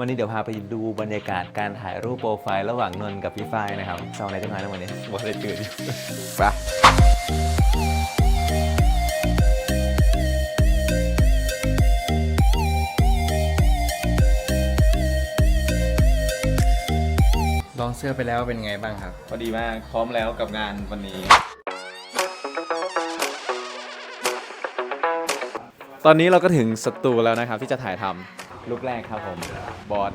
วันนี้เดี๋ยวพาไปดูบรรยากาศการถ่ายรูปโปรไฟล์ระหว่างนนท์กับพี่ฝ้ายนะครับเศร้าอะไรจังไงนะวันนี้บอกเลยตื่นอยู่ไปลองเสื้อไปแล้วเป็นไงบ้างครับ พอดีมากพร้อมแล้วกับงานวันนี้ ตอนนี้เราก็ถึงสตูแล้วนะครับที่จะถ่ายทำ ลุกแรกครับผม บอส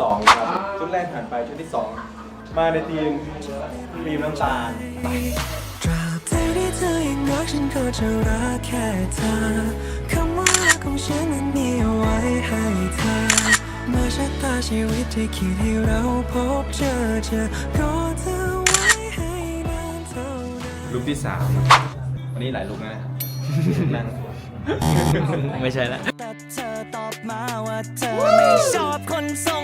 สองครับชุดแรกผ่านไปชุดที่สองมาในทีมทีมน้ำตาลตราบใดที่เธอยังรักฉันก็จะรักแค่เธอคำว่ารักของฉันนั้นมีเอาไว้ให้เธอเมื่อชะตาชีวิตที่คิดให้เราพบเจอเจอก็เธอไว้ให้นานเท่านั้นลุกที่สามวันนี้หลายลุกนะนั่งไม่ใช่ละแต่เธอตอบมาว่าเธอไม่ชอบคนทร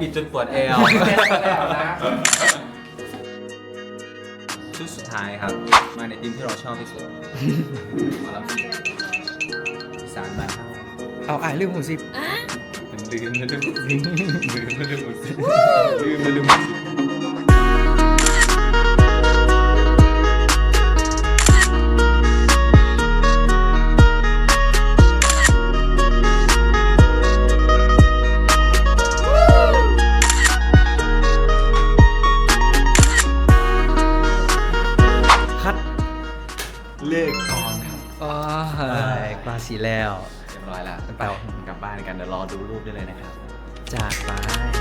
บิดจนปวดเอวชุดสุดท้ายครับ มาในทีมที่เราชอบที่สุดหมาลำซิ่งอีสานบ้านเฮาเอาอ่านเรื่องหูสิมันลืมมันลืมลืมมันลืมมันลืมมันลืม เลขกองครับอ๋อปลาสีแล้ว เรียบร้อยแล้วไปกลับบ้านกันเดี๋ยวรอดูรูปได้เลยนะครับ จากไปเ